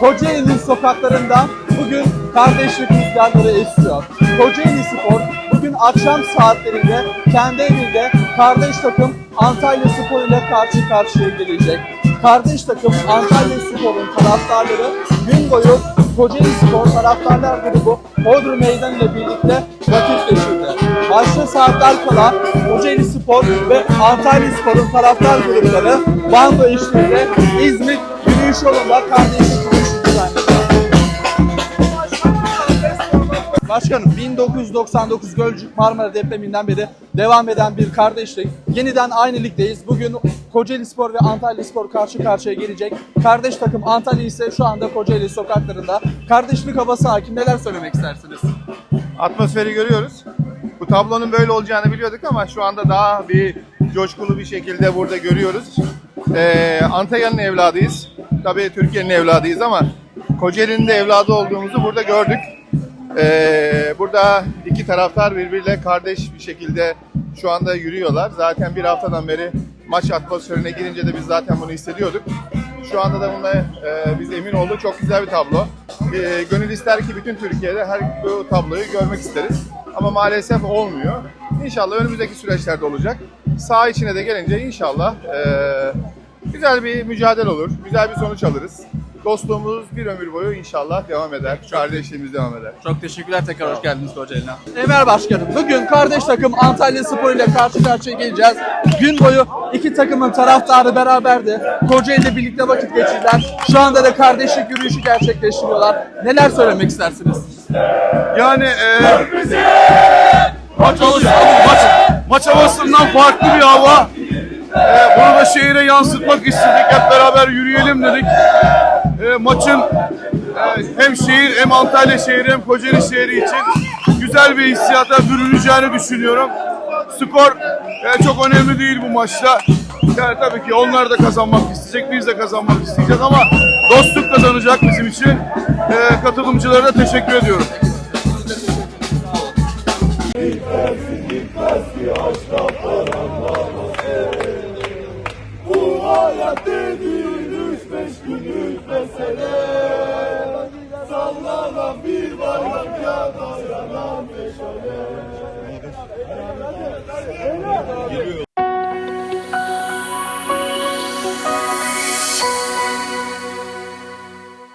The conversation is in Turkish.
Kocaeli'nin sokaklarından bugün kardeşlik rüzgarları esiyor. Kocaeli Spor bugün akşam saatlerinde kendi evinde kardeş takım Antalya Spor ile karşı karşıya gelecek. Kardeş takım Antalya Spor'un taraftarları gün boyu Kocaeli Spor taraftarlar grubu Bodrum Meydan ile birlikte vakit geçirdi. Başta saatler kala Kocaeli Spor ve Antalya Spor'un taraftar grupları bando eşliğinde İzmit yürüyüş yolunda kardeşlik Başkanım 1999 Gölcük Marmara depreminden beri devam eden bir kardeşlik. Yeniden aynı ligdeyiz. Bugün Kocaeli Spor ve Antalya Spor karşı karşıya gelecek. Kardeş takım Antalya ise şu anda Kocaeli sokaklarında. Kardeşlik havası hakim. Neler söylemek istersiniz? atmosferi görüyoruz. Bu tablonun böyle olacağını biliyorduk ama şu anda daha bir coşkulu bir şekilde burada görüyoruz. Ee, Antalya'nın evladıyız. Tabii Türkiye'nin evladıyız ama Kocaeli'nin de evladı olduğumuzu burada gördük. Ee, burada iki taraftar birbiriyle kardeş bir şekilde şu anda yürüyorlar. Zaten bir haftadan beri maç atmosferine girince de biz zaten bunu hissediyorduk. Şu anda da bunda e, biz emin olduk. Çok güzel bir tablo. E, gönül ister ki bütün Türkiye'de her bu tabloyu görmek isteriz. Ama maalesef olmuyor. İnşallah önümüzdeki süreçlerde olacak. Sağ içine de gelince inşallah e, güzel bir mücadele olur. Güzel bir sonuç alırız. Dostluğumuz bir ömür boyu inşallah devam eder. Kardeşliğimiz devam eder. Çok teşekkürler tekrar hoş geldiniz Kocaeli'ne. Emel Başkanım bugün kardeş takım Antalya Spor ile karşı karşıya geleceğiz. Gün boyu iki takımın taraftarı beraberdi. Kocaeli'de birlikte vakit geçirdiler. Şu anda da kardeşlik yürüyüşü gerçekleştiriyorlar. Neler söylemek istersiniz? Yani e, maç maç, maç havasından farklı bir hava. E, bunu da şehire yansıtmak istedik. Hep beraber yürüyelim dedik. E, maçın e, hem şehir hem Antalya şehri hem Kocaeli şehri için güzel bir hissiyata bürüneceğini düşünüyorum. Skor e, çok önemli değil bu maçta. Yani tabii ki onlar da kazanmak isteyecek, biz de kazanmak isteyeceğiz ama dostluk kazanacak bizim için. E, katılımcılara da teşekkür ediyorum. Bu hayat mesele Sallanan bir bayrak ya dayanan meşale